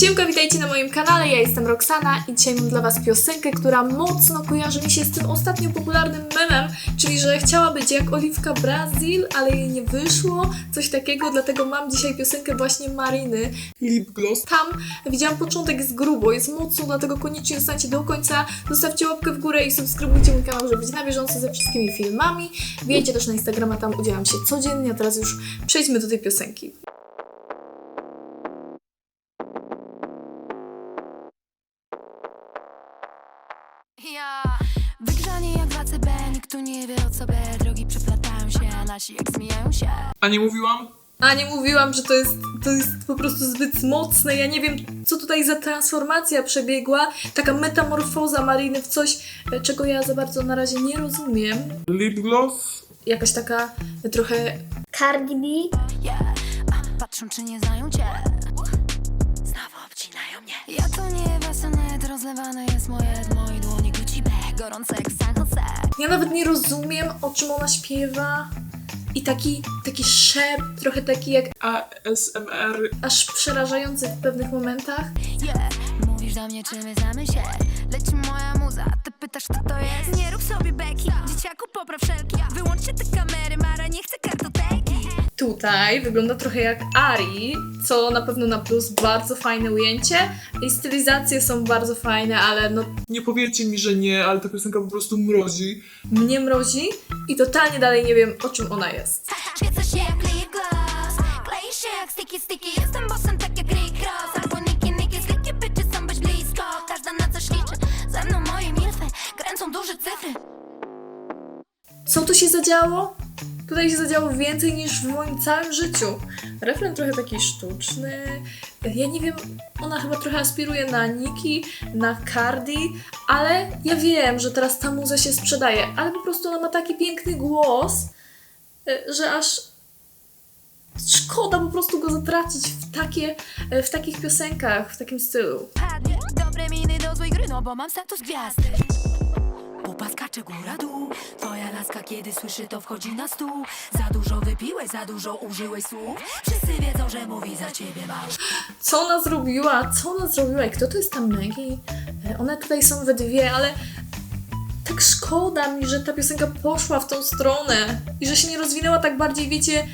Siemka, witajcie na moim kanale, ja jestem Roxana i dzisiaj mam dla Was piosenkę, która mocno kojarzy mi się z tym ostatnio popularnym memem, czyli że chciała być jak Oliwka Brazil, ale jej nie wyszło, coś takiego, dlatego mam dzisiaj piosenkę właśnie Mariny. Lip gloss. Tam widziałam początek jest grubo, jest mocno, dlatego koniecznie zostańcie do końca, zostawcie łapkę w górę i subskrybujcie mój kanał, żeby być na bieżąco ze wszystkimi filmami. Wbijajcie też na Instagrama, tam udzielam się codziennie, a teraz już przejdźmy do tej piosenki. Ja Wygrzanie jak 2CB, nikt tu nie wie o co B Drogi przeplatają się, a nasi jak zmijają się A nie mówiłam? A nie mówiłam, że to jest, to jest po prostu zbyt mocne. Ja nie wiem, co tutaj za transformacja przebiegła. Taka metamorfoza Mariny w coś, e, czego ja za bardzo na razie nie rozumiem. Lip gloss? Jakaś taka trochę Cardi B. yeah. A, Patrzą czy nie znają cię Znowu obcinają mnie Ja to nie basonet, rozlewane jest moje dłoni Gucci bag, gorące jak San Jose Ja nawet nie rozumiem, o czym ona śpiewa. I taki, taki szept, trochę taki jak ASMR. aż przerażający w pewnych momentach. Yeah. Mówisz do mnie czy my znamy się Leci moja muza, ty pytasz kto to jest Nie rób sobie beki, dzieciaku popraw wszelki Wyłączcie te kamery, Mara nie chce kartoteki Tutaj wygląda trochę jak Ari, co na pewno na plus bardzo fajne ujęcie. I stylizacje są bardzo fajne, ale no Nie powiecie mi, że nie, ale ta piosenka po prostu mrozi. mnie mrozi i totalnie dalej nie wiem o czym ona jest. Świecę się jak lip gloss Kleisz się jak sticky sticky Jestem bossem tak jak Rick Ross Albo Nicky Nicky Slicky bitches są być blisko Każda na coś liczy Ze mną moje milfy Kręcą duże cyfry Co tu się zadziało? Tutaj się zadziało więcej niż w moim całym życiu. Refren trochę taki sztuczny. Ja nie wiem, ona chyba trochę aspiruje na Nicki, na Cardi, ale ja wiem, że teraz ta muza się sprzedaje, ale po prostu ona ma taki piękny głos, y, że aż szkoda po prostu go zatracić w, takie, y, w takich piosenkach, w takim stylu. Dobre miny do złej gry No bo mam status gwiazdy Pupa skacze góra dół Twoja laska kiedy słyszy to wchodzi na stół Za dużo wypiłeś, za dużo użyłeś słów Wszyscy wiedzą, że mówi za ciebie mało co ona zrobiła, co ona zrobiła i kto to jest ta Maggie? E, One tutaj są we dwie, ale tak szkoda mi, że ta piosenka poszła w tą stronę i że się nie rozwinęła tak bardziej, wiecie,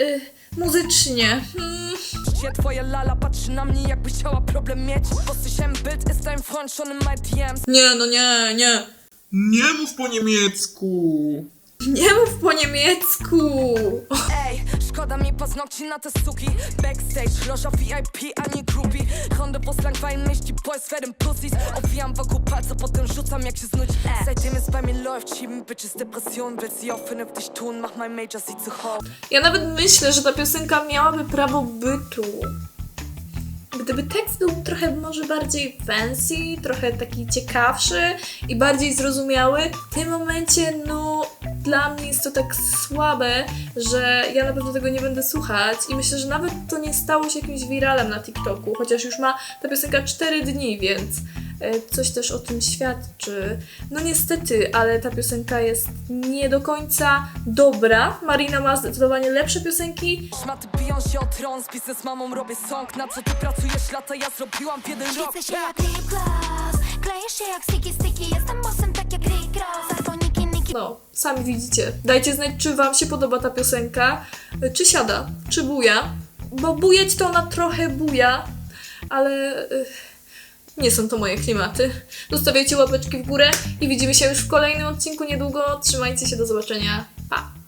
y, muzycznie. Hmm. Gdzie twoja lala patrzy na mnie jakby chciała problem mieć Posłyszałem byt, schon in my DMs Nie, no nie, nie. Nie mów po niemiecku. Nie mów po niemiecku. Ej, szkoda mi paznokci na te suki Backstage, loża VIP, a nie groupie Runde po slang, Boys werden Obwijam wokół palca, potem rzucam jak się znudzi Ey. Seitdem es bei mir läuft, schieben Bitches Depression Will sie auch vernünftig tun, mach mein Major, sie zu hoch Ja nawet myślę, że ta piosenka miałaby prawo bytu. Gdyby tekst był trochę może bardziej fancy, trochę taki ciekawszy i bardziej zrozumiały, w tym momencie, no, dla mnie jest to tak słabe, że ja na pewno tego nie będę słuchać i myślę, że nawet to nie stało się jakimś wiralem na TikToku, chociaż już ma ta piosenka 4 dni, więc coś też o tym świadczy. No niestety, ale ta piosenka jest nie do końca dobra. Marina ma zdecydowanie lepsze piosenki, Szmaty biją się o tron, z biznes mamą robię song Na co ty pracujesz lata, ja zrobiłam w jeden rok Świecę się jak lip gloss Kleisz się jak sticky sticky Jestem bossem tak jak Rick Ross No, sami widzicie. Dajcie znać, czy Wam się podoba ta piosenka, y, czy siada, czy buja. Bo bujać to ona trochę buja, ale y, nie są to moje klimaty. Zostawiajcie łapeczki w górę i widzimy się już w kolejnym odcinku niedługo. Trzymajcie się, do zobaczenia. Pa!